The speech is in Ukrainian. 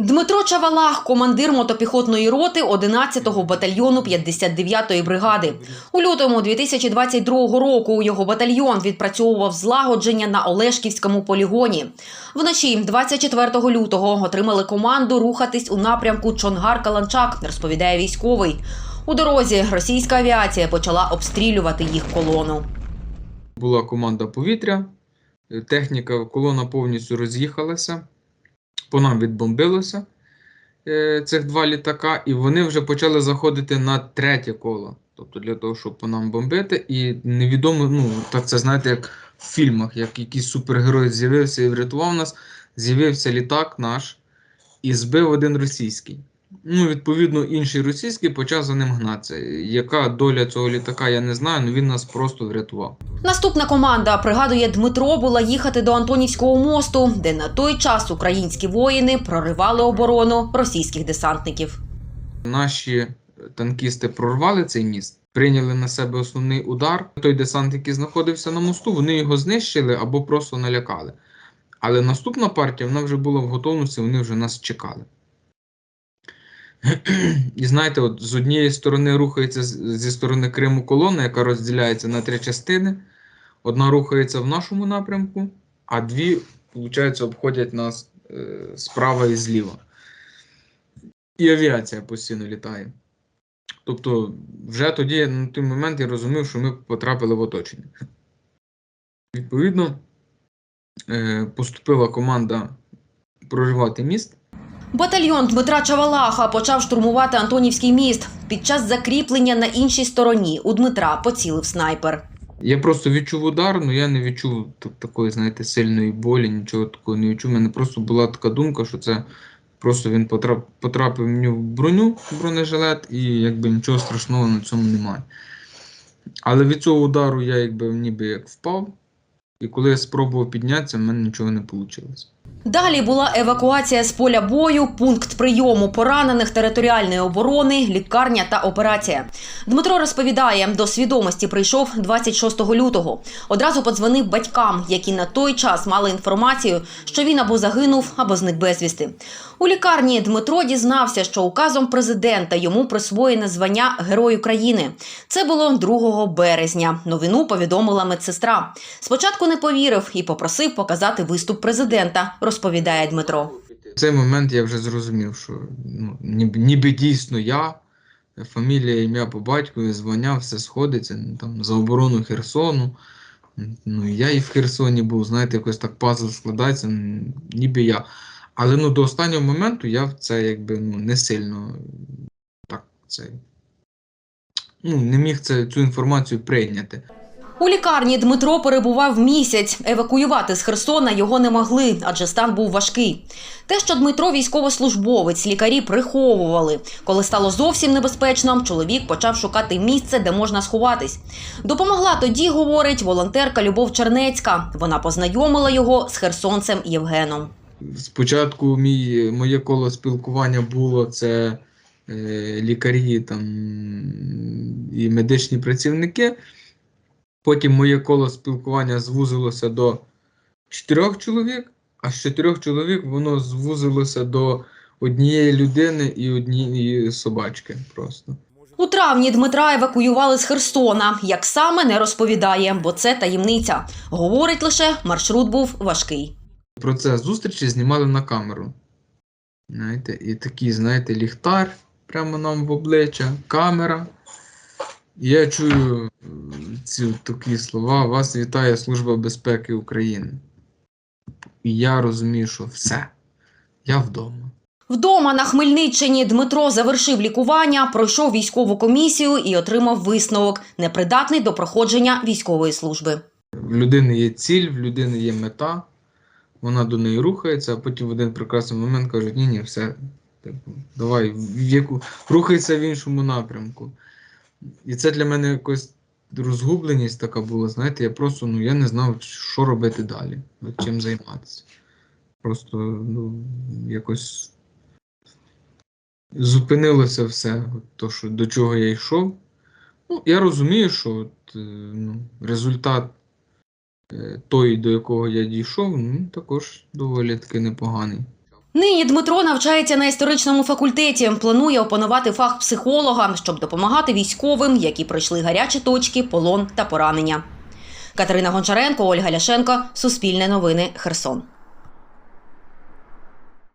Дмитро Чавалах, командир мотопіхотної роти 11-го батальйону 59-ї бригади. У лютому 2022 року його батальйон відпрацьовував злагодження на Олешківському полігоні. Вночі, 24 лютого, отримали команду рухатись у напрямку Чонгар-Каланчак, розповідає військовий. У дорозі російська авіація почала обстрілювати їх колону. Була команда повітря, техніка, колона повністю роз'їхалася, по нам відбомбилося е, цих два літака, і вони вже почали заходити на третє коло. Тобто для того, щоб по нам бомбити, і невідомо, ну так це знаєте, як в фільмах, як якийсь супергерой з'явився і врятував нас, з'явився літак наш і збив один російський. Ну, відповідно, інший російський почав за ним гнатися. Яка доля цього літака, я не знаю, але він нас просто врятував. Наступна команда, пригадує Дмитро, була їхати до Антонівського мосту, де на той час українські воїни проривали оборону російських десантників. Наші танкісти прорвали цей міст, прийняли на себе основний удар. Той десант, який знаходився на мосту, вони його знищили або просто налякали. Але наступна партія вона вже була в готовності, вони вже нас чекали. І знаєте, от з однієї сторони рухається зі сторони Криму колона, яка розділяється на три частини. Одна рухається в нашому напрямку, а дві, виходить, обходять нас е, справа і зліва. І авіація постійно літає. Тобто, вже тоді, на той момент, я розумів, що ми потрапили в оточення. Відповідно, е, поступила команда проривати міст. Батальйон Дмитра Чавалаха почав штурмувати Антонівський міст. Під час закріплення на іншій стороні у Дмитра поцілив снайпер. Я просто відчув удар, але я не відчув такої, знаєте, сильної болі, нічого такого не відчув. У мене просто була така думка, що це просто він потрапив мені в броню, в бронежилет, і якби нічого страшного на цьому немає. Але від цього удару я якби ніби як впав, і коли я спробував піднятися, в мене нічого не вийшло. Далі була евакуація з поля бою, пункт прийому поранених територіальної оборони, лікарня та операція. Дмитро розповідає, до свідомості прийшов 26 лютого. Одразу подзвонив батькам, які на той час мали інформацію, що він або загинув, або зник безвісти. У лікарні Дмитро дізнався, що указом президента йому присвоєне звання Герой України. Це було 2 березня. Новину повідомила медсестра. Спочатку не повірив і попросив показати виступ президента, розповідає Дмитро. В цей момент я вже зрозумів, що ну, ніби, ніби дійсно я, фамілія, ім'я по батькові, звання, все сходиться ну, там, за оборону Херсону. Ну, я і в Херсоні був, знаєте, якось так пазл складається, ніби я. Але ну, до останнього моменту я в це якби ну, не сильно так, це, ну, не міг це, цю інформацію прийняти. У лікарні Дмитро перебував місяць. Евакуювати з Херсона його не могли, адже стан був важкий. Те, що Дмитро військовослужбовець, лікарі приховували. Коли стало зовсім небезпечно, чоловік почав шукати місце, де можна сховатись. Допомогла тоді, говорить волонтерка Любов Чернецька. Вона познайомила його з херсонцем Євгеном. Спочатку мій, моє коло спілкування було це е, лікарі там, і медичні працівники. Потім моє коло спілкування звузилося до чотирьох чоловік, а з чотирьох чоловік воно звузилося до однієї людини і однієї собачки просто. У травні Дмитра евакуювали з Херсона. Як саме не розповідає, бо це таємниця. Говорить лише, маршрут був важкий. Процес зустрічі знімали на камеру. Знаєте, і такий, знаєте, ліхтар прямо нам в обличчя, камера. І я чую ці такі слова. Вас вітає Служба безпеки України. І я розумію, що все. Я вдома. Вдома на Хмельниччині Дмитро завершив лікування, пройшов військову комісію і отримав висновок непридатний до проходження військової служби. В людини є ціль, в людини є мета, вона до неї рухається, а потім в один прекрасний момент кажуть, ні, ні, все, типу, давай, в яку рухайся в іншому напрямку. І це для мене якось розгубленість така була, знаєте, я просто ну, я не знав, що робити далі, чим займатися. Просто ну, якось зупинилося все, то, що, до чого я йшов. Ну, я розумію, що от, е, ну, результат е, той, до якого я дійшов, ну, також доволі таки непоганий. Нині Дмитро навчається на історичному факультеті. Планує опанувати фах психолога, щоб допомагати військовим, які пройшли гарячі точки, полон та поранення. Катерина Гончаренко, Ольга Ляшенко, Суспільне новини, Херсон.